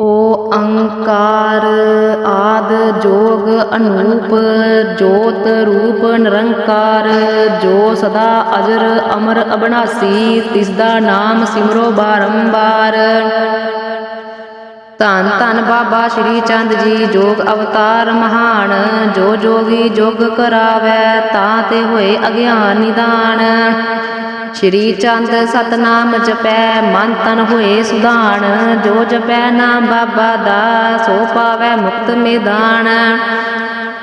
ਓੰਕਾਰ ਆਦ ਜੋਗ ਅਨੂਪ, ਜੋਤ ਰੂਪ ਨਿਰੰਕਾਰ, ਜੋ ਸਦਾ ਅਜਰ ਅਮਰ ਅਬਨਾਸੀ ਤਿਸ ਦਾ ਨਾਮ ਸਿਮਰੋ ਬਾਰੰਬਾਰ। ਧੰਨ ਧੰਨ ਬਾਬਾ ਸ਼੍ਰੀ ਚੰਦ ਜੀ, ਜੋਗ ਅਵਤਾਰ ਮਹਾਨ, ਜੋ ਜੋਗੀ ਜੋਗ ਕਰਾਵੈ, ਤਾਂ ਤੇ ਹੋਏ ਅਗਿਆਨ ਨਿਦਾਨ। ਸ਼੍ਰੀ ਚੰਦ ਸਤਨਾਮ ਜਪੈ, ਮਨ ਤਨ ਹੋਏ ਸੁਧਾਨ ਜੋ ਜਪੈ ਨਾਮ ਬਾਬਾ ਦਾ, ਸੋ ਪਾਵੈ ਮੁਕਤ ਮੈਦਾਨ।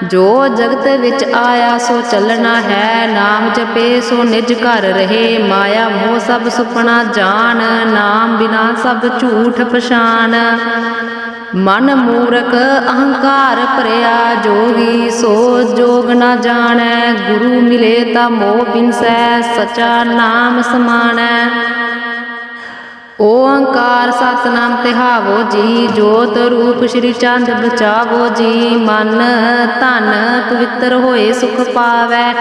ਜੋ ਜਗਤ ਵਿੱਚ ਆਇਆ, ਸੋ ਚੱਲਣਾ ਹੈ। ਨਾਮ ਜਪੇ, ਸੋ ਨਿਜ ਘਰ ਰਹੇ। ਮਾਇਆ ਮੋਹ ਸਭ ਸੁਪਨਾ ਜਾਣ। ਨਾਮ ਬਿਨਾ ਸਭ ਝੂਠ ਪਛਾਨ ਮਨ ਮੂਰਖ ਅਹੰਕਾਰ ਭਰਿਆ ਜੋਗੀ ਸੋ ਜੋਗ ਨਾ ਜਾਣੈ, ਗੁਰੂ ਮਿਲੇ ਤਾਂ ਮੋਹ ਬਿਨਸੈ, ਸਚਾ ਨਾਮ ਸਮਾਣੈ। ਓੰਕਾਰ ਸਤਨਾਮ ਤਿਹਾਵੋ ਜੀ, ਜੋਤ ਰੂਪ ਸ਼੍ਰੀ ਚੰਦ ਬਚਾਵੋ ਜੀ, ਮਨ ਧਨ ਪਵਿੱਤਰ ਹੋਏ ਸੁਖ ਪਾਵੈ,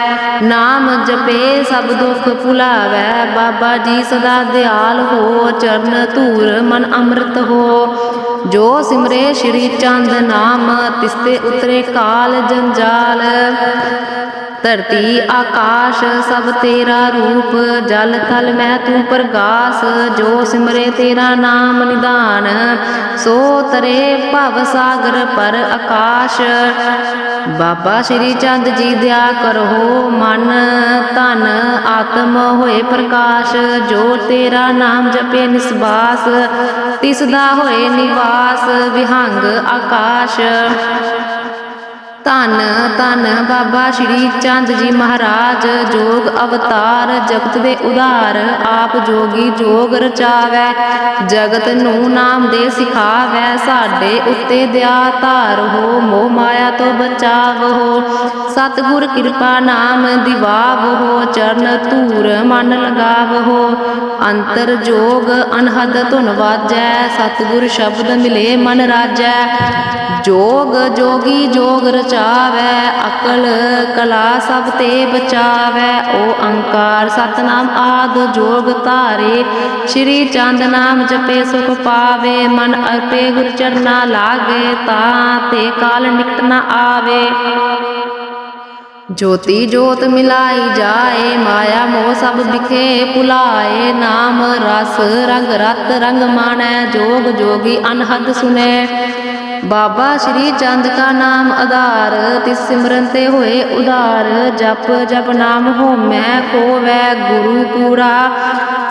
ਨਾਮ ਜਪੇ ਸਭ ਦੁੱਖ ਭੁਲਾਵੈ, ਬਾਬਾ ਜੀ ਸਦਾ ਦਿਆਲ ਹੋ, ਚਰਨ ਧੂਰ ਮਨ ਅੰਮ੍ਰਿਤ ਹੋ। ਜੋ ਸਿਮਰੇ ਸ਼੍ਰੀ ਚੰਦ ਨਾਮ, ਤਿਸਤੇ ਉਤਰੇ ਕਾਲ ਜੰਜਾਲ। ਧਰਤੀ ਆਕਾਸ਼, ਸਭ ਤੇਰਾ ਰੂਪ। ਜਲ ਥਲ ਮਹਿ ਤੂੰ ਪ੍ਰਗਾਸ, ਜੋ ਸਿਮਰੇ ਤੇਰਾ ਨਾਮ ਨਿਧਾਨ ਸੋ ਤਰੇ ਭਵ ਸਾਗਰ ਪਰ ਆਕਾਸ਼। ਬਾਬਾ ਸ਼੍ਰੀ ਚੰਦ ਜੀ ਦਿਆ ਕਰੋ ਮਨ। ਧਨ, ਆਤਮ ਹੋਏ ਪ੍ਰਕਾਸ਼, ਜੋ ਤੇਰਾ ਨਾਮ ਜਪੇ ਨਿਸ਼ਵਾਸ ਤਿਸ ਦਾ ਹੋਏ ਨਿਵਾਸ, ਵਿਹੰਗ ਆਕਾਸ਼। ਧੰਨ ਧੰਨ ਬਾਬਾ ਸ਼੍ਰੀ ਚੰਦ ਜੀ ਮਹਾਰਾਜ, ਜੋਗ ਅਵਤਾਰ, ਜਗਤ ਦੇ ਉਧਾਰ, ਆਪ ਜੋਗੀ ਜੋਗ ਰਚਾਵੈ। ਜਗਤ ਨੂੰ ਨਾਮ ਦੇ ਸਿਖਾਵੈ, ਸਾਡੇ ਉੱਤੇ ਦਿਆ ਧਾਰ ਹੋ, ਮੋਹ ਮਾਇਆ ਤੋਂ ਬਚਾਵ ਹੋ। ਸਤਿਗੁਰ ਕਿਰਪਾ ਨਾਮ ਦਿਵਾਵ ਹੋ, ਚਰਨ ਧੂਰ ਮਨ ਲਗਾਵ ਹੋ। ਅੰਤਰ ਜੋਗ ਅਨਹਦ ਧੁਨ ਵਾਜੈ, ਸਤਿਗੁਰ ਸ਼ਬਦ ਮਿਲੇ ਮਨ ਰਾਜੈ। ਜੋਗ ਜੋਗੀ ਜੋਗ ਰਚਾਵੈ, ਅਕਲ ਕਲਾ ਸਭ ਤੇ ਬਚਾਵੈ। ਓ ਅੰਕਾਰ ਸਤਨਾਮ ਆਦ ਜੋਗ ਧਾਰੇ, ਸ਼੍ਰੀ ਚੰਦ ਨਾਮ ਜਪੇ ਸੁਖ ਪਾਵੇ। ਮਨ ਅਰਪੇ ਗੁਰ ਚਰਨਾ ਲਾਗੇ, ਤਾਂ ਤੇ ਕਾਲ ਨਿਕਟ ਨਾ ਆਵੇ। ਜੋਤੀ ਜੋਤ ਮਿਲਾਈ ਜਾਏ, ਮਾਇਆ ਮੋਹ ਸਭ ਵਿਖੇ ਭੁਲਾਏ। ਨਾਮ ਰਸ ਰੰਗ ਰਤ ਰੰਗ ਮਾਣੈ, ਜੋਗ ਜੋਗੀ ਅਨਹਦ ਸੁਨੇ। ਬਾਬਾ ਸ਼੍ਰੀ ਚੰਦ ਕਾ ਨਾਮ ਆਧਾਰ, ਤਿਸ ਸਿਮਰਨ ਤੇ ਹੋਏ ਉਧਾਰ, ਜਪ ਜਪ ਨਾਮ ਹੋਮੈ ਕੋਵੈ ਗੁਰੂ ਪੂਰਾ।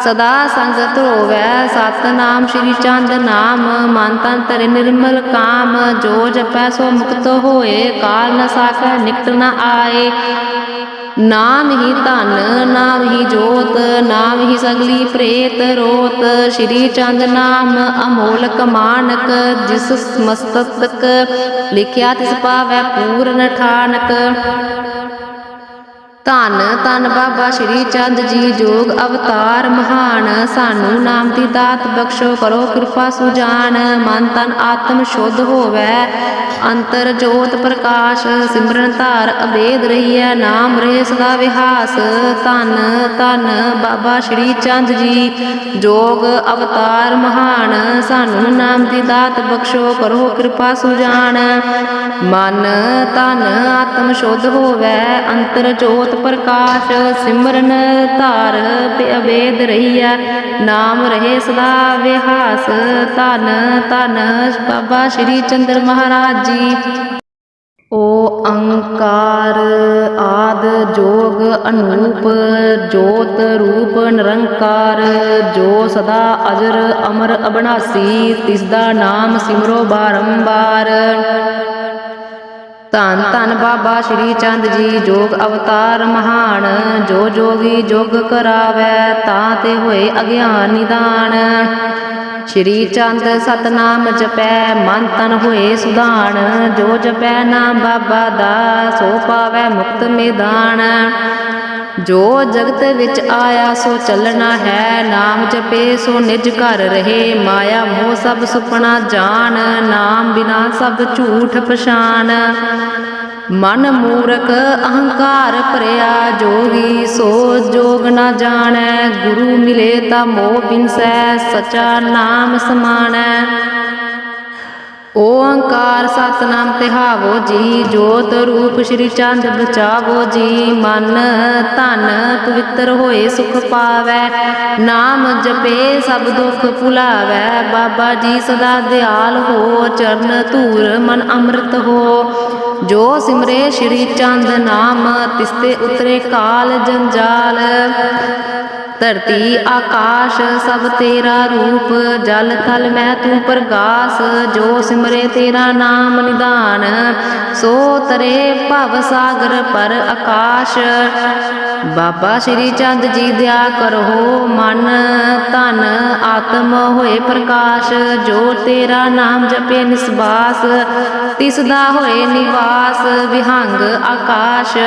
ਸਦਾ ਸੰਗਤ ਹੋਵੈ ਸਤਨਾਮ ਸ਼੍ਰੀ ਚੰਦ ਨਾਮ, ਮਨ ਤਨ ਤਰੇ ਨਿਰਮਲ ਕਾਮ, ਜੋ ਜਪੈ ਸੋ ਮੁਕਤ ਹੋਏ, ਕਾਲ ਨ ਸਾਕੈ ਨਿਕਟ ਨ ਆਏ। ਨਾਮ ਹੀ ਧਨ, ਨਾਮ ਹੀ ਜੋਤ, ਨਾਮ ਹੀ ਸਗਲੀ ਪ੍ਰੇਤ ਰੋਤ। ਸ਼੍ਰੀ ਚੰਦ ਨਾਮ ਅਮੋਲਕ ਮਾਨਕ, ਜਿਸ ਮਸਤਕ ਲਿਖਿਆ ਤਿਸ ਪਾਵੈ ਪੂਰਨ ਠਾਨਕ। ਧੰਨ ਧੰਨ ਬਾਬਾ ਸ਼੍ਰੀ ਚੰਦ ਜੀ ਜੋਗ ਅਵਤਾਰ ਮਹਾਨ। ਸਾਨੂੰ ਨਾਮ ਦੀ ਦਾਤ ਬਖਸ਼ੋ, ਕਰੋ ਕਿਰਪਾ ਸੁਜਾਨ। ਮਨ ਤਨ ਆਤਮ ਸ਼ੁੱਧ ਹੋਵੈ। ਅੰਤਰ ਜੋਤ ਪ੍ਰਕਾਸ਼, ਸਿਮਰਨ ਧਾਰ ਅਬੇਦ ਰਹੀਐ, ਨਾਮ ਰਹੇ ਸਦਾ ਵਿਹਾਸ। ਧੰਨ ਧੰਨ ਬਾਬਾ ਸ਼੍ਰੀ ਚੰਦ ਜੀ ਜੋਗ ਅਵਤਾਰ ਮਹਾਨ। ਸਾਨੂੰ ਨਾਮ ਦੀ ਦਾਤ ਬਖਸ਼ੋ, ਕਰੋ ਕਿਰਪਾ ਸੁਜਾਨ। ਮਨ ਤਨ ਆਤਮ ਸ਼ੁੱਧ ਹੋਵੈ। ਅੰਤਰ ਜੋਤ ਪ੍ਰਕਾਸ਼, ਸਿਮਰਨ ਧਾਰ ਅਬੇਦ ਰਹੀਐ। ਨਾਮ ਰਹੇ ਸਦਾ ਵਿਹਾਸ, ਧਨ, ਧੰਨ ਬਾਬਾ ਸ਼੍ਰੀ ਚੰਦਰ ਮਹਾਰਾਜ ਜੀ। ਓ ਅੰਕਾਰ, ਆਦ, ਜੋਗ, ਅਨੂਪ, ਜੋਤ ਰੂਪ, ਨਿਰੰਕਾਰ, ਜੋ ਸਦਾ ਅਜਰ, ਅਮਰ ਅਬਨਾਸੀ ਤਿਸ ਦਾ ਨਾਮ ਸਿਮਰੋ ਬਾਰੰਬਾਰ। ਧੰਨ ਧੰਨ ਬਾਬਾ ਸ਼੍ਰੀ ਚੰਦ ਜੀ, ਜੋਗ ਅਵਤਾਰ ਮਹਾਨ, ਜੋ ਜੋਗੀ ਜੋਗ ਕਰਾਵੈ, ਤਾਂ ਤੇ ਹੋਏ ਅਗਿਆਨ ਨਿਦਾਨ। ਸ਼੍ਰੀ ਚੰਦ ਸਤਨਾਮ ਜਪੈ, ਮਨ ਤਨ ਹੋਏ ਸੁਧਾਨ। ਜੋ ਜਪੈ ਨਾਮ ਬਾਬਾ ਦਾ, ਸੋ ਪਾਵੈ ਮੁਕਤ ਮੈਦਾਨ। ਜੋ ਜਗਤ ਵਿੱਚ ਆਇਆ ਸੋ ਚੱਲਣਾ ਹੈ, ਨਾਮ ਜਪੇ ਸੋ ਨਿਜ ਘਰ ਰਹੇ। ਮਾਇਆ ਮੋਹ ਸਭ ਸੁਪਨਾ ਜਾਣ, ਨਾਮ ਬਿਨਾ ਸਭ ਝੂਠ ਪਛਾਨ ਮਨ ਮੂਰਖ ਅਹੰਕਾਰ ਭਰਿਆ ਜੋਗੀ ਸੋ ਜੋਗ ਨਾ ਜਾਣੈ। ਗੁਰੂ ਮਿਲੇ ਤਾਂ ਮੋਹ ਬਿਨਸੈ, ਸਚਾ ਨਾਮ ਸਮਾਣੈ। ਓੰਕਾਰ ਸਤਨਾਮ ਤਿਹਾਵੋ ਜੀ, ਜੋਤ ਰੂਪ ਸ਼੍ਰੀ ਚੰਦ ਬਚਾਵੋ ਜੀ, ਮਨ ਧਨ ਪਵਿੱਤਰ ਹੋਏ ਸੁਖ ਪਾਵੈ, ਨਾਮ ਜਪੇ ਸਭ ਦੁੱਖ ਭੁਲਾਵੈ, ਬਾਬਾ ਜੀ ਸਦਾ ਦਿਆਲ ਹੋ, ਚਰਨ ਧੂਰ ਮਨ ਅੰਮ੍ਰਿਤ ਹੋ। ਜੋ ਸਿਮਰੇ ਸ਼੍ਰੀ ਚੰਦ ਨਾਮ, ਤਿਸਤੇ ਉਤਰੇ ਕਾਲ ਜੰਜਾਲ। ਧਰਤੀ ਆਕਾਸ਼, ਸਭ ਤੇਰਾ ਰੂਪ। ਜਲ ਥਲ ਮੈਂ ਤੂੰ ਪ੍ਰਗਾਸ, ਜੋ ਸਿਮਰੇ ਤੇਰਾ ਨਾਮ ਨਿਧਾਨ ਸੋ ਤਰੇ ਭਵ ਸਾਗਰ ਪਰ ਆਕਾਸ਼। ਬਾਬਾ ਸ਼੍ਰੀ ਚੰਦ ਜੀ ਦਿਆ ਕਰੋ ਮਨ। ਧਨ, ਆਤਮ ਹੋਏ ਪ੍ਰਕਾਸ਼, ਜੋ ਤੇਰਾ ਨਾਮ ਜਪੇ ਨਿਸਬਾਸ। ਤਿਸ ਦਾ ਹੋਏ ਨਿਵਾਸ, ਵਿਹੰਗ ਆਕਾਸ਼।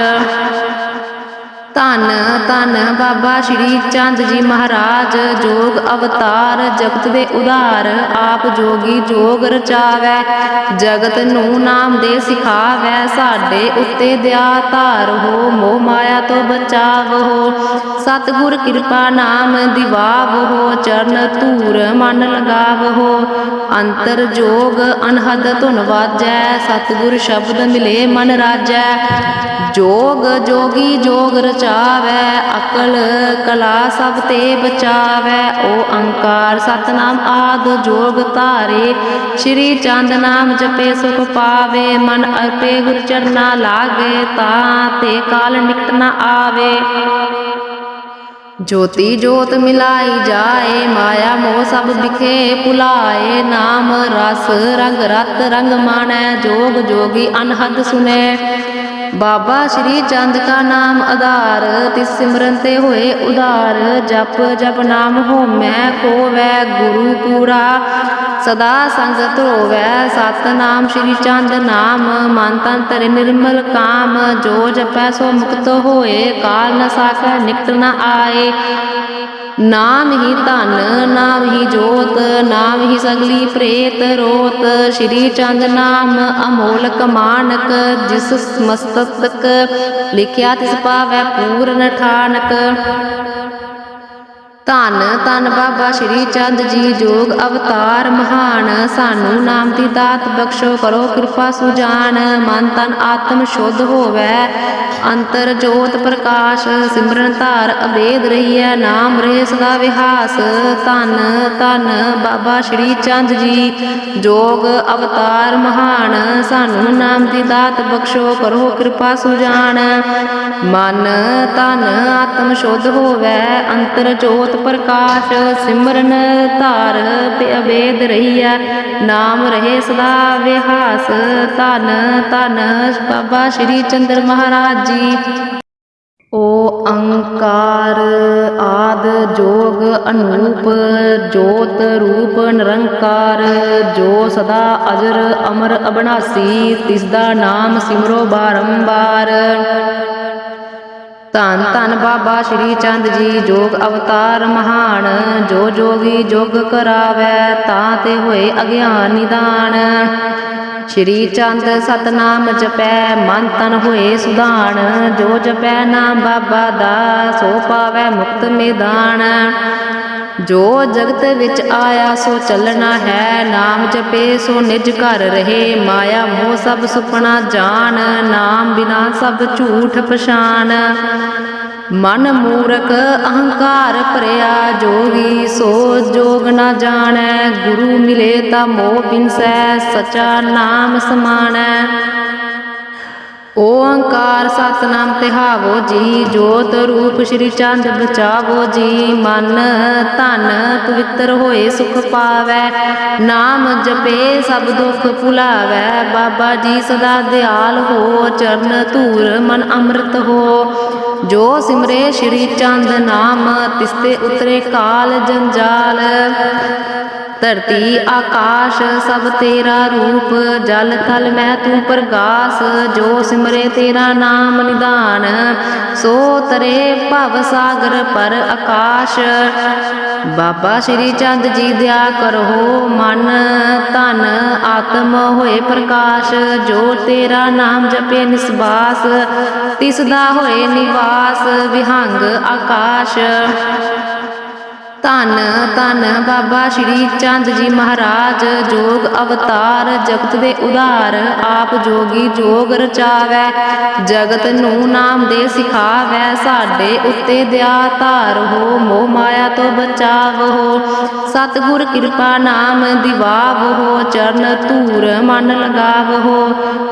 ਧੰਨ ਧੰਨ ਬਾਬਾ ਸ਼੍ਰੀ ਚੰਦ ਜੀ ਮਹਾਰਾਜ, ਜੋਗ ਅਵਤਾਰ, ਜਗਤ ਦੇ ਉਧਾਰ, ਆਪ ਜੋਗੀ ਜੋਗ ਰਚਾਵੈ। ਜਗਤ ਨੂੰ ਨਾਮ ਦੇ ਸਿਖਾਵੈ, ਸਾਡੇ ਉੱਤੇ ਦਿਆ ਧਾਰ ਹੋ, ਮੋਹ ਮਾਇਆ ਤੋਂ ਬਚਾਵੋ ਸਤਿਗੁਰ ਕਿਰਪਾ ਨਾਮ ਦਿਵਾਵੋ ਚਰਨ ਧੂਰ ਮਨ ਲਗਾਵੋ ਅੰਤਰ ਜੋਗ ਅਨਹਦ ਧੁਨ ਵਾਜੈ, ਸਤਿਗੁਰ ਸ਼ਬਦ ਮਿਲੇ ਮਨ ਰਾਜੈ। ਜੋਗ, ਜੋਗੀ ਜੋਗ ਰਚਾ ਰਚਾਵੈ ਅਕਲ ਕਲਾ ਸਭ ਤੇ ਬਚਾਵੈ। ਓ ਅੰਕਾਰ ਸਤਨਾਮ ਆਦ ਜੋਗ ਧਾਰੇ, ਸ਼੍ਰੀ ਚੰਦ ਨਾਮ ਜਪੇ ਸੁਖ ਪਾਵੇ। ਮਨ ਅਰਪੇ ਗੁਰ ਚਰਨਾ ਲਾਗੇ, ਤਾਂ ਤੇ ਕਾਲ ਨਿਕਟ ਨਾ ਆਵੇ। ਜੋਤੀ ਜੋਤ ਮਿਲਾਈ ਜਾਏ, ਮਾਇਆ ਮੋਹ ਸਭ ਵਿਖੇ ਭੁਲਾਏ। ਨਾਮ ਰਸ ਰੰਗ ਰਤ ਰੰਗ ਮਾਣੈ, ਜੋਗ ਜੋਗੀ ਅਨਹਦ ਸੁਨੇ। ਬਾਬਾ ਸ਼੍ਰੀ ਚੰਦ ਕਾ ਨਾਮ ਆਧਾਰ, ਤਿਸ ਸਿਮਰਨ ਤੇ ਹੋਏ ਉਧਾਰ, ਜਪ ਜਪ ਨਾਮ ਹੋਮੈ ਕੋਵੈ ਗੁਰੂ ਪੂਰਾ। ਸਦਾ ਸੰਗਤ ਹੋਵੈ, ਸਤਨਾਮ ਸ਼੍ਰੀ ਚੰਦ ਨਾਮ, ਮਨ ਤਨ ਤਰਿ ਨਿਰਮਲ ਕਾਮ, ਜੋ ਜਪੈ ਸੋ ਮੁਕਤ ਹੋਏ, ਕਾਲ ਨ ਸਾਕੈ ਨਿਕਟ ਨ ਆਏ। ਨਾਮ ਹੀ ਧਨ, ਨਾਮ ਹੀ ਜੋਤ, ਨਾਮ ਹੀ ਸਗਲੀ ਪ੍ਰੇਤ ਰੋਤ। ਸ਼੍ਰੀ ਚੰਦ ਨਾਮ ਅਮੋਲਕ ਮਾਨਕ, ਜਿਸ ਮਸਤਕ ਲਿਖਿਆ ਤਿਸ ਪਾਵੈ ਪੂਰਨ ਠਾਨਕ। ਧੰਨ ਧੰਨ ਬਾਬਾ ਸ਼੍ਰੀ ਚੰਦ ਜੀ ਜੋਗ ਅਵਤਾਰ ਮਹਾਨ। ਸਾਨੂੰ ਨਾਮ ਦੀ ਦਾਤ ਬਖਸ਼ੋ, ਕਰੋ ਕਿਰਪਾ ਸੁਜਾਨ। ਮਨ ਤਨ ਆਤਮ ਸ਼ੁੱਧ ਹੋਵੈ। ਅੰਤਰ ਜੋਤ ਪ੍ਰਕਾਸ਼, ਸਿਮਰਨ ਧਾਰ ਅਬੇਦ ਰਹੀਐ, ਨਾਮ ਰਹੇ ਸਦਾ ਵਿਹਾਸ। ਧੰਨ ਧੰਨ ਬਾਬਾ ਸ਼੍ਰੀ ਚੰਦ ਜੀ ਜੋਗ ਅਵਤਾਰ ਮਹਾਨ। ਸਾਨੂੰ ਨਾਮ ਦੀ ਦਾਤ ਬਖਸ਼ੋ, ਕਰੋ ਕਿਰਪਾ ਸੁਜਾਨ। ਮਨ ਤਨ ਆਤਮ ਸ਼ੁੱਧ ਹੋਵੈ। ਅੰਤਰ ਜੋਤ ਪ੍ਰਕਾਸ਼ ਸਿਮਰਨ ਧਾਰ ਅਬੇਦ ਰਹੀਐ। ਨਾਮ ਰਹੇ ਸਦਾ ਵਿਹਾਸ। ਧਨ ਧਨ ਬਾਬਾ ਸ਼੍ਰੀ ਚੰਦਰ ਮਹਾਰਾਜ ਜੀ। ਓ ਅੰਕਾਰ ਆਦ ਜੋਗ ਅਨੂਪ, ਜੋਤ ਰੂਪ ਨਿਰੰਕਾਰ। ਜੋ ਸਦਾ ਅਜਰ ਅਮਰ ਅਬਨਾਸੀ ਤਿਸ ਦਾ ਨਾਮ ਸਿਮਰੋ ਬਾਰੰਬਾਰ। ਧੰਨ ਧੰਨ ਬਾਬਾ ਸ਼੍ਰੀ ਚੰਦ ਜੀ, ਜੋਗ ਅਵਤਾਰ ਮਹਾਨ, ਜੋ ਜੋਗੀ ਜੋਗ ਕਰਾਵੈ, ਤਾਂ ਤੇ ਹੋਏ ਅਗਿਆਨ ਨਿਦਾਨ। ਸ਼੍ਰੀ ਚੰਦ ਸਤਨਾਮ ਜਪੈ, ਮਨ ਤਨ ਹੋਏ ਸੁਧਾਨ। ਜੋ ਜਪੈ ਨਾਮ ਬਾਬਾ ਦਾ, ਸੋ ਪਾਵੈ ਮੁਕਤ ਮੈਦਾਨ। ਜੋ ਜਗਤ ਵਿੱਚ ਆਇਆ ਸੋ ਚੱਲਣਾ ਹੈ, ਨਾਮ ਜਪੇ ਸੋ ਨਿਜ ਘਰ ਰਹੇ। ਮਾਇਆ ਮੋਹ ਸਭ ਸੁਪਨਾ ਜਾਣ, ਨਾਮ ਬਿਨਾ ਸਭ ਝੂਠ ਪਛਾਨ ਮਨ ਮੂਰਖ ਅਹੰਕਾਰ ਭਰਿਆ ਜੋਗੀ ਸੋ ਜੋਗ ਨਾ ਜਾਣੈ। ਗੁਰੂ ਮਿਲੇ ਤਾਂ ਮੋਹ ਬਿਨਸੈ, ਸਚਾ ਨਾਮ ਸਮਾਣੈ। ਓੰਕਾਰ ਸਤਨਾਮ ਤਿਹਾਵੋ ਜੀ, ਜੋਤ ਰੂਪ ਸ਼੍ਰੀ ਚੰਦ ਬਚਾਵੋ ਜੀ, ਮਨ ਧਨ ਪਵਿੱਤਰ ਹੋਏ ਸੁਖ ਪਾਵੈ, ਨਾਮ ਜਪੇ ਸਭ ਦੁੱਖ ਭੁਲਾਵੈ, ਬਾਬਾ ਜੀ ਸਦਾ ਦਿਆਲ ਹੋ, ਚਰਨ ਧੂਰ ਮਨ ਅੰਮ੍ਰਿਤ ਹੋ। ਜੋ ਸਿਮਰੇ ਸ਼੍ਰੀ ਚੰਦ ਨਾਮ, ਤਿਸਤੇ ਉਤਰੇ ਕਾਲ ਜੰਜਾਲ। ਧਰਤੀ ਆਕਾਸ਼, ਸਭ ਤੇਰਾ ਰੂਪ। ਜਲ ਥਲ ਮੈਂ ਤੂੰ ਪ੍ਰਗਾਸ, ਜੋ ਸਿਮਰੇ ਤੇਰਾ ਨਾਮ ਨਿਧਾਨ ਸੋ ਤਰੇ ਭਵ ਸਾਗਰ ਪਰ ਆਕਾਸ਼। ਬਾਬਾ ਸ਼੍ਰੀ ਚੰਦ ਜੀ ਦਿਆ ਕਰੋ ਮਨ। ਧਨ, ਆਤਮ ਹੋਏ ਪ੍ਰਕਾਸ਼, ਜੋ ਤੇਰਾ ਨਾਮ ਜਪੇ ਨਿਸ਼ਵਾਸ ਤਿਸ ਦਾ ਹੋਏ ਨਿਵਾਸ, ਵਿਹੰਗ ਆਕਾਸ਼। ਧੰਨ ਧੰਨ ਬਾਬਾ ਸ਼੍ਰੀ ਚੰਦ ਜੀ ਮਹਾਰਾਜ, ਜੋਗ ਅਵਤਾਰ, ਜਗਤ ਦੇ ਉਧਾਰ, ਆਪ ਜੋਗੀ ਜੋਗ ਰਚਾਵੈ, ਜਗਤ ਨੂੰ ਨਾਮ ਦੇ ਸਿਖਾਵੈ, ਸਾਡੇ ਉੱਤੇ ਦਿਆ ਧਾਰ ਹੋ, ਮੋਹ ਮਾਇਆ ਤੋਂ ਬਚਾਵੋ ਸਤਿਗੁਰ ਕਿਰਪਾ ਨਾਮ ਦਿਵਾਵੋ ਚਰਨ ਧੂਰ ਮਨ ਲਗਾਵੋ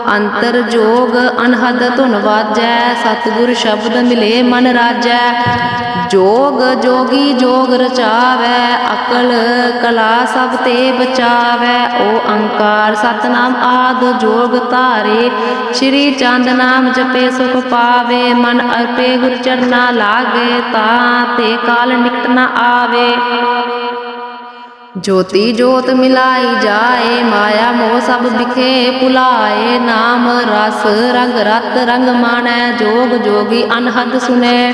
ਅੰਤਰ ਜੋਗ ਅਨਹਦ ਧੁਨ ਵਾਜੈ, ਸਤਿਗੁਰ ਸ਼ਬਦ ਮਿਲੇ ਮਨ ਰਾਜੈ, ਜੋਗ ਜੋਗੀ ਜੋਗ ਰਚਾਵੈ ਅਕਲ ਕਲਾ ਸਭ ਤੇ ਬਚਾਵੈ। ਓ ਅੰਕਾਰ ਸਤਨਾਮ ਆਦ ਜੋਗ ਧਾਰੇ, ਸ਼੍ਰੀ ਚੰਦ ਨਾਮ ਜਪੇ ਸੁਖ ਪਾਵੇ। ਮਨ ਅਰਪੇ ਗੁਰ ਚਰਨਾ ਲਾਗੇ, ਤਾਂ ਤੇ ਕਾਲ ਨਿਕਟ ਨਾ ਆਵੇ। ਜੋਤੀ ਜੋਤ ਮਿਲਾਈ ਜਾਏ, ਮਾਇਆ ਮੋਹ ਸਭ ਵਿਖੇ ਭੁਲਾਏ। ਨਾਮ ਰਸ ਰੰਗ ਰਤ ਰੰਗ ਮਾਣੈ, ਜੋਗ ਜੋਗੀ ਅਨਹਦ ਸੁਨੇ।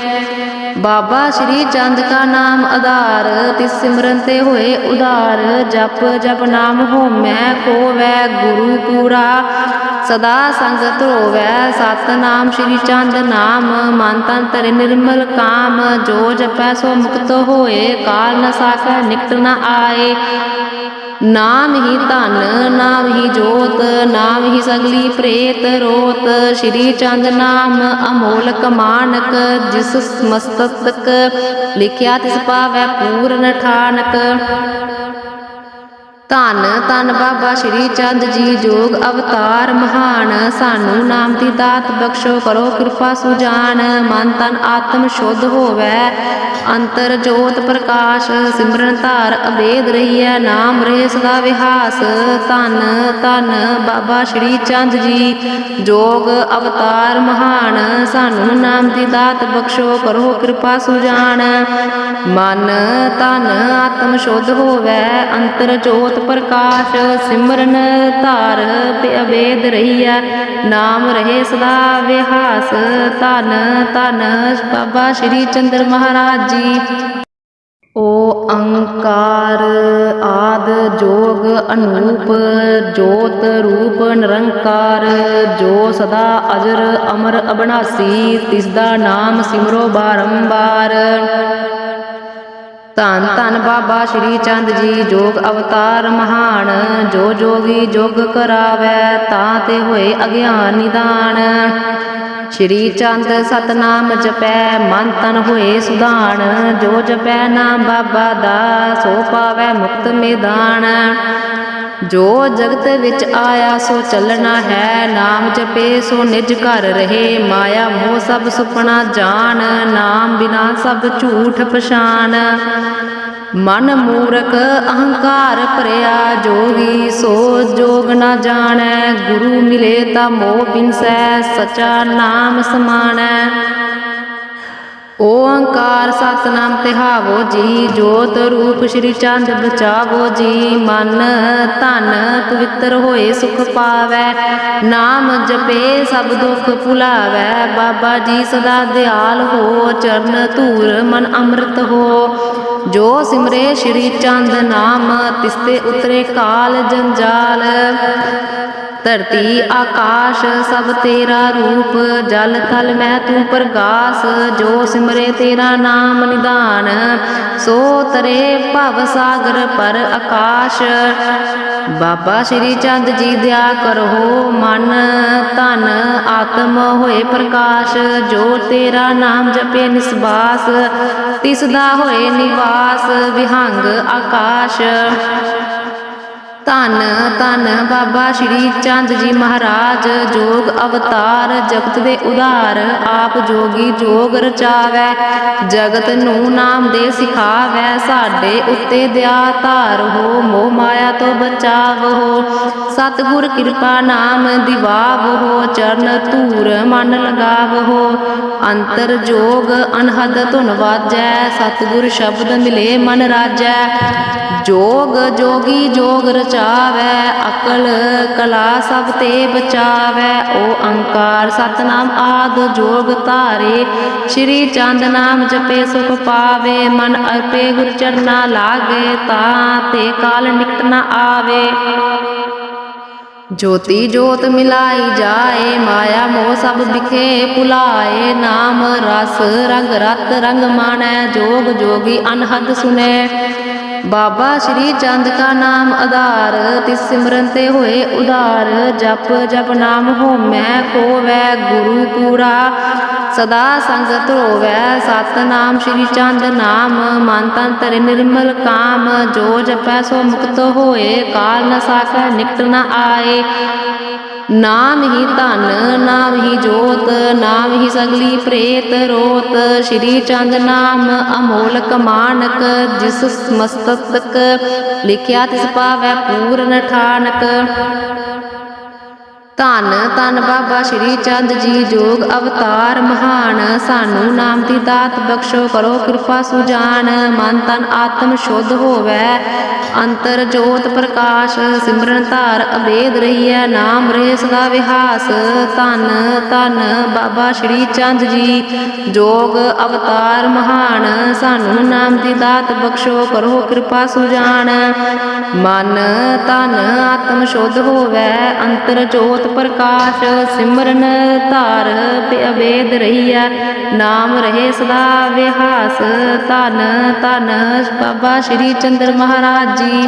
ਬਾਬਾ ਸ਼੍ਰੀ ਚੰਦ ਕਾ ਨਾਮ ਆਧਾਰ, ਤਿਸ ਸਿਮਰਨ ਤੇ ਹੋਏ ਉਧਾਰ, ਜਪ ਜਪ ਨਾਮ ਹੋਮੈ ਕੋਵੈ ਗੁਰੂ ਪੂਰਾ। ਸਦਾ ਸੰਗਤ ਹੋਵੈ ਸਤਨਾਮ ਸ਼੍ਰੀ ਚੰਦ ਨਾਮ, ਮਨ ਤਨ ਤਰਿ ਨਿਰਮਲ ਕਾਮ, ਜੋ ਜਪੈ ਸੋ ਮੁਕਤ ਹੋਏ, ਕਾਲ ਨ ਸਾਕੈ ਨਿਕਟ ਨ ਆਏ। ਨਾਮ ਹੀ ਧਨ ਨਾਮ ਹੀ ਜੋਤ ਨਾਮ ਹੀ ਸਗਲੀ ਪ੍ਰੇਤ ਰੋਤ। ਸ਼੍ਰੀ ਚੰਦ ਨਾਮ ਅਮੋਲਕ ਮਾਨਕ, ਜਿਸ ਮਸਤਕ ਲਿਖਿਆ ਤਿਸ ਪਾਵੈ ਪੂਰਨ ਠਾਨਕ। ਧੰਨ ਧੰਨ ਬਾਬਾ ਸ਼੍ਰੀ ਚੰਦ ਜੀ ਜੋਗ ਅਵਤਾਰ ਮਹਾਨ। ਸਾਨੂੰ ਨਾਮ ਦੀ ਦਾਤ ਬਖਸ਼ੋ, ਕਰੋ ਕਿਰਪਾ ਸੁਜਾਨ। ਮਨ ਤਨ ਆਤਮ ਸ਼ੁੱਧ ਹੋਵੇ। ਅੰਤਰ ਜੋਤ ਪ੍ਰਕਾਸ਼, ਸਿਮਰਨ ਧਾਰ ਅਬੇਦ ਰਹੀਐ, ਨਾਮ ਰਹੇ ਸਦਾ ਵਿਹਾਸ। ਧੰਨ ਧੰਨ ਬਾਬਾ ਸ਼੍ਰੀ ਚੰਦ ਜੀ ਜੋਗ ਅਵਤਾਰ ਮਹਾਨ। ਸਾਨੂੰ ਨਾਮ ਦੀ ਦਾਤ ਬਖਸ਼ੋ, ਕਰੋ ਕਿਰਪਾ ਸੁਜਾਨ। ਮਨ ਤਨ ਆਤਮ ਸ਼ੁੱਧ ਹੋਵੇ। ਅੰਤਰ ਜੋਤ ਪ੍ਰਕਾਸ਼ ਸਿਮਰਨ ਧਾਰ ਅਵੇਦ ਰਹੀਆ ਨਾਮ ਰਹੇ ਸਦਾ ਵਿਹਾਸ। ਧਨ ਧਨ ਬਾਬਾ ਸ਼੍ਰੀ ਚੰਦਰ ਮਹਾਰਾਜ ਜੀ। ਓ ਅੰਕਾਰ ਆਦ ਜੋਗ ਅਨੂਪ, ਜੋਤ ਰੂਪ ਨਿਰੰਕਾਰ। ਜੋ ਸਦਾ ਅਜਰ ਅਮਰ ਅਬਨਾਸੀ ਤਿਸ ਦਾ ਨਾਮ ਸਿਮਰੋ ਬਾਰੰਬਾਰ। ਧੰਨ ਧੰਨ ਬਾਬਾ ਸ਼੍ਰੀ ਚੰਦ ਜੀ, ਜੋਗ ਅਵਤਾਰ ਮਹਾਨ, ਜੋ ਜੋਗੀ ਜੋਗ ਕਰਾਵੈ, ਤਾਂ ਤੇ ਹੋਏ ਅਗਿਆਨ ਨਿਦਾਨ। ਸ਼੍ਰੀ ਚੰਦ ਸਤਨਾਮ ਜਪੈ, ਮਨ ਤਨ ਹੋਏ ਸੁਧਾਨ। ਜੋ ਜਪੈ ਨਾਮ ਬਾਬਾ ਦਾ, ਸੋ ਪਾਵੈ ਮੁਕਤ ਮੈਦਾਨ। ਜੋ ਜਗਤ ਵਿੱਚ ਆਇਆ ਸੋ ਚੱਲਣਾ ਹੈ, ਨਾਮ ਜਪੇ ਸੋ ਨਿਜ ਘਰ ਰਹੇ। ਮਾਇਆ ਮੋਹ ਸਭ ਸੁਪਨਾ ਜਾਣ, ਨਾਮ ਬਿਨਾ ਸਭ ਝੂਠ ਪਛਾਨ ਮਨ ਮੂਰਖ ਅਹੰਕਾਰ ਭਰਿਆ ਜੋਗੀ, ਸੋ ਜੋਗ ਨਾ ਜਾਣੈ। ਗੁਰੂ ਮਿਲੇ ਤਾਂ ਮੋਹ ਬਿਨਸੈ, ਸਚਾ ਨਾਮ ਸਮਾਣੈ। ਓੰਕਾਰ ਸਤਨਾਮ ਤਿਹਾਵੋ ਜੀ, ਜੋਤ ਰੂਪ ਸ਼੍ਰੀ ਚੰਦ ਬਚਾਵੋ ਜੀ, ਮਨ ਧਨ ਪਵਿੱਤਰ ਹੋਏ ਸੁਖ ਪਾਵੈ, ਨਾਮ ਜਪੇ ਸਭ ਦੁੱਖ ਭੁਲਾਵੈ, ਬਾਬਾ ਜੀ ਸਦਾ ਦਿਆਲ ਹੋ, ਚਰਨ ਧੂਰ ਮਨ ਅੰਮ੍ਰਿਤ ਹੋ। ਜੋ ਸਿਮਰੇ ਸ਼੍ਰੀ ਚੰਦ ਨਾਮ, ਤਿਸਤੇ ਉਤਰੇ ਕਾਲ ਜੰਜਾਲ। ਧਰਤੀ ਆਕਾਸ਼, ਸਭ ਤੇਰਾ ਰੂਪ। ਜਲ ਥਲ ਮੈਂ ਤੂੰ ਪ੍ਰਗਾਸ, ਜੋ ਸਿਮਰੇ ਤੇਰਾ ਨਾਮ ਨਿਧਾਨ ਸੋ ਤਰੇ ਭਵ ਸਾਗਰ ਪਰ ਆਕਾਸ਼। ਬਾਬਾ ਸ਼੍ਰੀ ਚੰਦ ਜੀ ਦਿਆ ਕਰੋ ਮਨ। ਧਨ, ਆਤਮ ਹੋਏ ਪ੍ਰਕਾਸ਼, ਜੋ ਤੇਰਾ ਨਾਮ ਜਪੇ ਨਿਸਬਾਸ। ਤਿਸ ਦਾ ਹੋਏ ਨਿਵਾਸ, ਵਿਹੰਗ ਆਕਾਸ਼। ਧੰਨ ਧੰਨ ਬਾਬਾ ਸ਼੍ਰੀ ਚੰਦ ਜੀ ਮਹਾਰਾਜ, ਜੋਗ ਅਵਤਾਰ, ਜਗਤ ਦੇ ਉਧਾਰ, ਆਪ ਜੋਗੀ ਜੋਗ ਰਚਾਵੈ, ਜਗਤ ਨੂੰ ਨਾਮ ਦੇ ਸਿਖਾਵੈ, ਸਾਡੇ ਉੱਤੇ ਦਿਆ ਧਾਰ ਹੋ, ਮੋਹ ਮਾਇਆ ਤੋਂ ਬਚਾਵੋ ਸਤਿਗੁਰ ਕਿਰਪਾ ਨਾਮ ਦਿਵਾਵੋ ਚਰਨ ਧੂਰ ਮਨ ਲਗਾਵ ਹੋ, ਅੰਤਰ ਜੋਗ ਅਨਹਦ ਧੁਨ ਵਾਜੈ, ਸਤਿਗੁਰ ਸ਼ਬਦ ਮਿਲੇ ਮਨ ਰਾਜੈ, ਜੋਗ ਜੋਗੀ ਜੋਗ ਰਚਾਵੈ ਅਕਲ ਕਲਾ ਸਭ ਤੇ ਬਚਾਵੈ। ਓ ਅੰਕਾਰ ਸਤਨਾਮ ਆਦ ਜੋਗ ਧਾਰੇ, ਸ਼੍ਰੀ ਚੰਦ ਨਾਮ ਜਪੇ ਸੁਖ ਪਾਵੇ। ਮਨ ਅਰਪੇ ਗੁਰ ਚਰਨਾ ਲਾਗੇ, ਤਾ ਤੇ ਕਾਲ ਨਿਕਟ ਨਾ ਆਵੇ। ਜੋਤੀ ਜੋਤ ਮਿਲਾਈ ਜਾਏ, ਮਾਇਆ ਮੋਹ ਸਭ ਵਿਖੇ ਭੁਲਾਏ। ਨਾਮ ਰਸ ਰੰਗ ਰਤ ਰੰਗ ਮਾਣੈ, ਜੋਗ ਜੋਗੀ ਅਨਹਦ ਸੁਨੇ। ਬਾਬਾ ਸ਼੍ਰੀ ਚੰਦ ਕਾ ਨਾਮ ਆਧਾਰ, ਤਿਸ ਸਿਮਰਨ ਤੇ ਹੋਏ ਉਧਾਰ, ਜਪ ਜਪ ਨਾਮ ਹੋਮੈ ਕੋਵੈ ਗੁਰੂ ਪੂਰਾ। ਸਦਾ ਸੰਗਤ ਹੋਵੈ ਸਤਨਾਮ ਸ਼੍ਰੀ ਚੰਦ ਨਾਮ, ਮਨ ਤਨ ਤਰਿ ਨਿਰਮਲ ਕਾਮ, ਜੋ ਜਪੈ ਸੋ ਮੁਕਤ ਹੋਏ, ਕਾਲ ਨ ਸਾਕੈ ਨਿਕਟ ਨ ਆਏ। ਨਾਮ ਹੀ ਧਨ ਨਾਮ ਹੀ ਜੋਤ ਨਾਮ ਹੀ ਸਗਲੀ ਪ੍ਰੇਤ ਰੋਤ। ਸ਼੍ਰੀ ਚੰਦ ਨਾਮ ਅਮੋਲਕ ਮਾਨਕ, ਜਿਸ ਮਸਤਕ ਲਿਖਿਆ ਤਿਸ ਪਾਵੈ ਪੂਰਨ ਠਾਨਕ। ਧੰਨ ਧੰਨ ਬਾਬਾ ਸ਼੍ਰੀ ਚੰਦ ਜੀ ਜੋਗ ਅਵਤਾਰ ਮਹਾਨ। ਸਾਨੂੰ ਨਾਮ ਦੀ ਦਾਤ ਬਖਸ਼ੋ, ਕਰੋ ਕਿਰਪਾ ਸੁਜਾਨ। ਮਨ ਤਨ ਆਤਮ ਸ਼ੁੱਧ ਹੋਵੇ। ਅੰਤਰ ਜੋਤ ਪ੍ਰਕਾਸ਼, ਸਿਮਰਨ ਧਾਰ ਅਬੇਦ ਰਹੀਐ, ਨਾਮ ਰਹੇ ਸਦਾ ਵਿਹਾਸ। ਧੰਨ ਧੰਨ ਬਾਬਾ ਸ਼੍ਰੀ ਚੰਦ ਜੀ ਜੋਗ ਅਵਤਾਰ ਮਹਾਨ। ਸਾਨੂੰ ਨਾਮ ਦੀ ਦਾਤ ਬਖਸ਼ੋ, ਕਰੋ ਕਿਰਪਾ ਸੁਜਾਨ। ਮਨ ਤਨ ਆਤਮ ਸ਼ੁੱਧ ਹੋਵੇ। ਅੰਤਰ ਜੋਤ ਪ੍ਰਕਾਸ਼, ਸਿਮਰਨ ਧਾਰ ਅਬੇਦ ਰਹੀਐ। ਨਾਮ ਰਹੇ ਸਦਾ ਵਿਹਾਸ। ਧਨ, ਧੰਨ ਬਾਬਾ ਸ਼੍ਰੀ ਚੰਦਰ ਮਹਾਰਾਜ ਜੀ।